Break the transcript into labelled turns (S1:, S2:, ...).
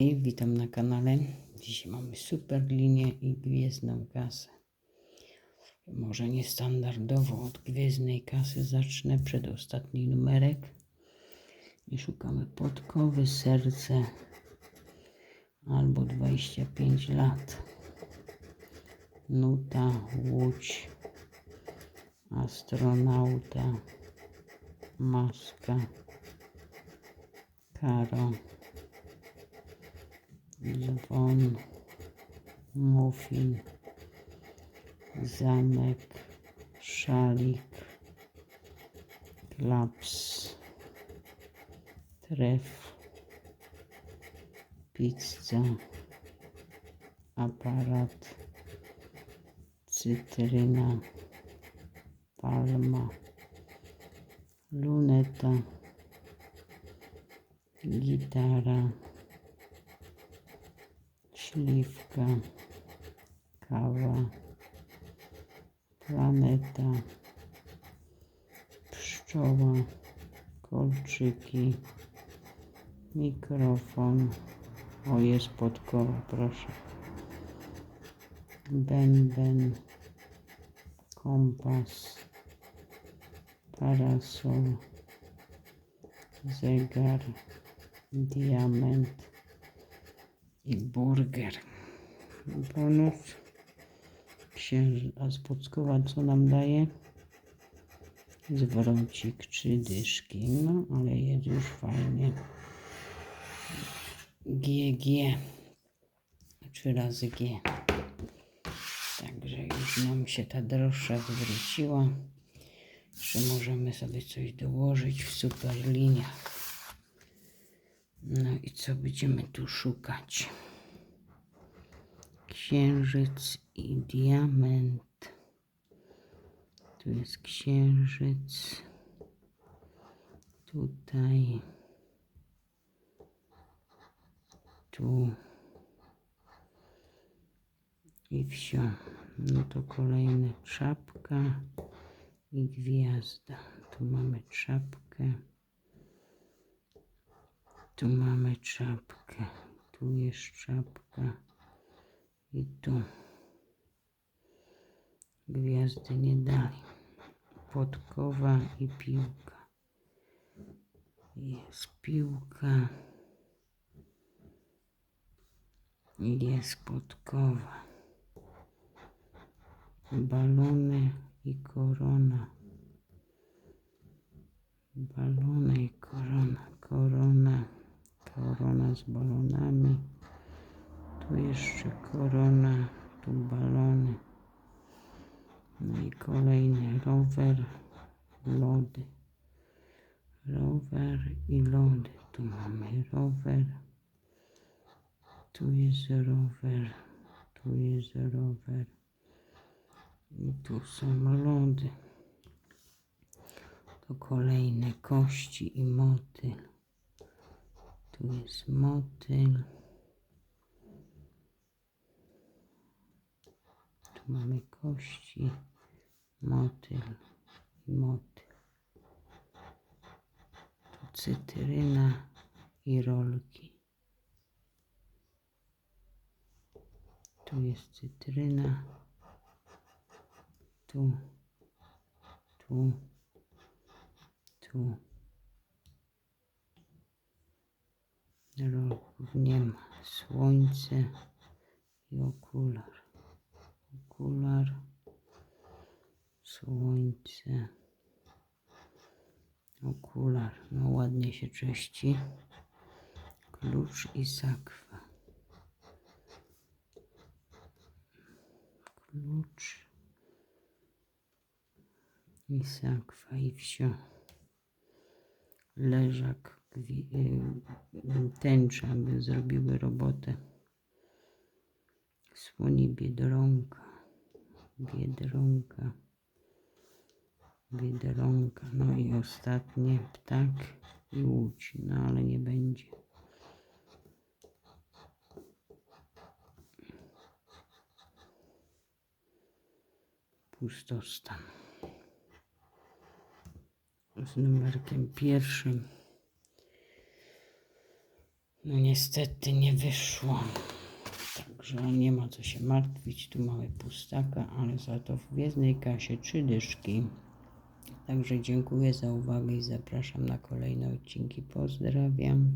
S1: Witam na kanale. Dzisiaj mamy super linię i gwiezdną kasę. Może niestandardowo od gwiezdnej kasy zacznę, przedostatni numerek. I szukamy podkowy, serce albo 25 lat. Nuta, łódź, astronauta, maska, karo. Dzwon, muffin, zamek, szalik, klaps, tref, pizza, aparat, cytryna, palma, luneta, gitara śliwka, kawa, planeta, pszczoła, kolczyki, mikrofon. O, jest podkowa, proszę. Bęben, kompas, parasol, zegar, diament burger. Bonus. Księży, a z Puckowa co nam daje? Zwrocik, trzy dyszki. No, ale jest już fajnie. GG. Trzy razy G. Także już nam się ta droższa zwróciła. Że możemy sobie coś dołożyć w super liniach. No i co będziemy tu szukać? Księżyc i diament. Tu jest księżyc. Tutaj. Tu. I wsio. No to kolejne czapka i gwiazda. Tu mamy czapkę. Tu mamy czapkę. Tu jest czapka. I tu. Gwiazdy nie dali. Podkowa i piłka. Jest piłka. Jest podkowa. Balony i korona. Balony i. Korona. Korona z balonami. Tu jeszcze korona. Tu balony. No i kolejny rower. Lody. Rower i lody. Tu mamy rower. Tu jest rower. Tu jest rower. I tu są lody. To kolejne kości i motyl. Tu jest motyl. Tu mamy kości, motyl i motyl. Tu cytryna i rolki. Tu jest cytryna. Tu, tu, tu. Rolków nie ma. Słońce i okular. Okular, słońce, okular. No ładnie się czyści. Klucz i sakwa. Klucz i sakwa i wsio. Leżak, y, tęcza, by zrobiły robotę. Słoni biedronka, biedronka, biedronka. No i ostatnie ptak i łódź, no ale nie będzie. Pustostan. Z numerkiem pierwszym No niestety nie wyszło. Także nie ma co się martwić. Tu mamy pustaka, ale za to w gwiezdnej kasie trzy dyszki. Także dziękuję za uwagę i zapraszam na kolejne odcinki. Pozdrawiam.